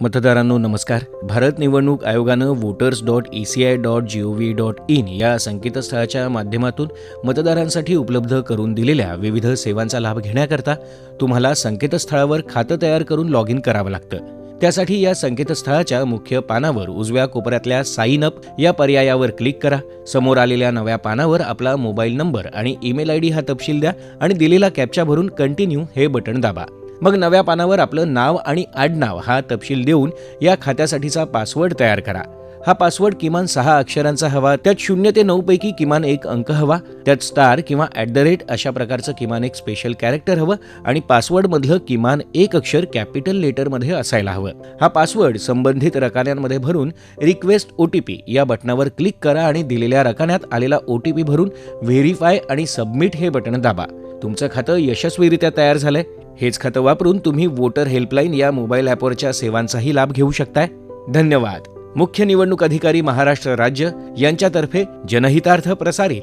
मतदारांनो नमस्कार. भारत निवडणूक आयोगानं voters dot E C I dot G O V dot in या संकेतस्थळाच्या माध्यमातून मतदारांसाठी उपलब्ध करून दिलेल्या विविध सेवांचा लाभ घेण्याकरता तुम्हाला संकेतस्थळावर खातं तयार करून लॉग इन करावं लागतं. त्यासाठी या संकेतस्थळाच्या मुख्य पानावर उजव्या कोपऱ्यातल्या साइन अप या पर्यायावर क्लिक करा. समोर आलेल्या नव्या पानावर आपला मोबाईल नंबर आणि ईमेल आय डी हा तपशील द्या आणि दिलेला कॅप्चा भरून कंटिन्यू हे बटण दाबा. मग नव्या पानावर आपलं नाव आणि आडनाव हा तपशील देऊन या खात्यासाठीचा पासवर्ड तयार करा. हा पासवर्ड किमान सहा अक्षरांचा हवा त्यात शून्य ते नऊ पैकी किमान एक अंक हवा त्यात स्टार किंवा ॲट द रेट अशा प्रकारचं किमान एक स्पेशल कॅरेक्टर हवं आणि पासवर्डमधलं किमान एक अक्षर कॅपिटल लेटरमध्ये असायला हवं. हा पासवर्ड संबंधित रकान्यांमध्ये भरून रिक्वेस्ट ओ टी पी या बटनावर क्लिक करा आणि दिलेल्या रकान्यात आलेला ओ टी पी भरून व्हेरीफाय आणि सबमिट हे बटन दाबा. तुमचं खातं यशस्वीरित्या तयार झालंय. हेच खातं वापरून तुम्ही वोटर हेल्पलाईन या मोबाईल ॲपवरच्या सेवांचाही लाभ घेऊ शकताय. धन्यवाद. मुख्य निवडणूक अधिकारी महाराष्ट्र राज्य यांच्यातर्फे जनहितार्थ प्रसारित.